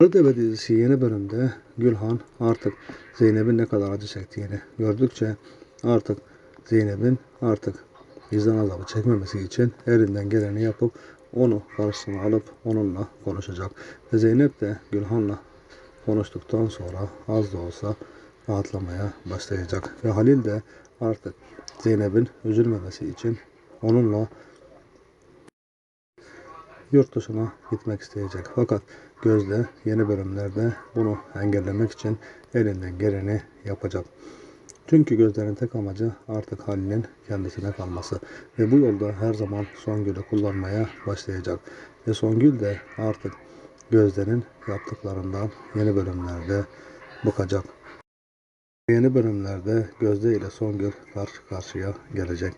Karatepe dizisi yeni bölümde Gülhan artık Zeynep'in ne kadar acı çektiğini gördükçe artık Zeynep'in artık vicdan azabı çekmemesi için elinden geleni yapıp onu karşısına alıp onunla konuşacak. Ve Zeynep de Gülhan'la konuştuktan sonra az da olsa rahatlamaya başlayacak. Ve Halil de artık Zeynep'in üzülmemesi için onunla yurt dışına gitmek isteyecek. Fakat Gözde yeni bölümlerde bunu engellemek için elinden geleni yapacak. Çünkü Gözde'nin tek amacı artık Halil'in kendisine kalması. Ve bu yolda her zaman Songül'ü kullanmaya başlayacak. Ve Songül de artık Gözde'nin yaptıklarından yeni bölümlerde bıkacak. Yeni bölümlerde Gözde ile Songül karşı karşıya gelecek.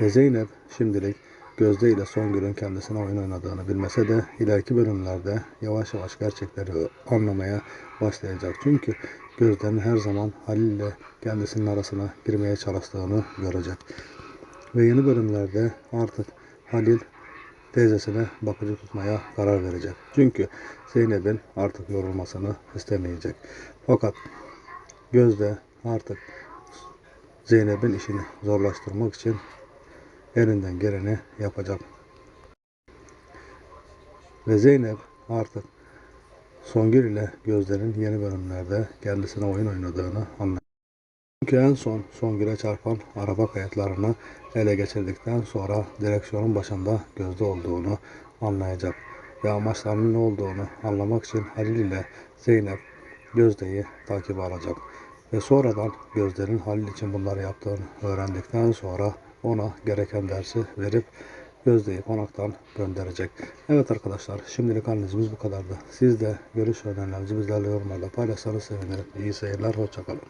Ve Zeynep şimdilik Gözde ile Songül'ün kendisine oyun oynadığını bilmese de ileriki bölümlerde yavaş yavaş gerçekleri anlamaya başlayacak. Çünkü Gözde'nin her zaman Halil ile kendisinin arasına girmeye çalıştığını görecek. Ve yeni bölümlerde artık Halil teyzesine bakıcı tutmaya karar verecek. Çünkü Zeynep'in artık yorulmasını istemeyecek. Fakat Gözde artık Zeynep'in işini zorlaştırmak için elinden geleni yapacak. Ve Zeynep artık Songül ile Gözde'nin yeni bölümlerde kendisine oyun oynadığını anlayacak. Çünkü en son Songül'e çarpan araba kayıtlarını ele geçirdikten sonra direksiyonun başında Gözde olduğunu anlayacak. Ve amaçlarının ne olduğunu anlamak için Halil ile Zeynep Gözde'yi takip alacak. Ve sonradan Gözde'nin Halil için bunları yaptığını öğrendikten sonra ona gereken dersi verip Gözde'yi konaktan gönderecek. Evet arkadaşlar şimdilik analizimiz bu kadardı. Siz de görüş ve önerilerinizi bizlerle yorumlarda paylaşsanız sevinirim. İyi seyirler, hoşçakalın.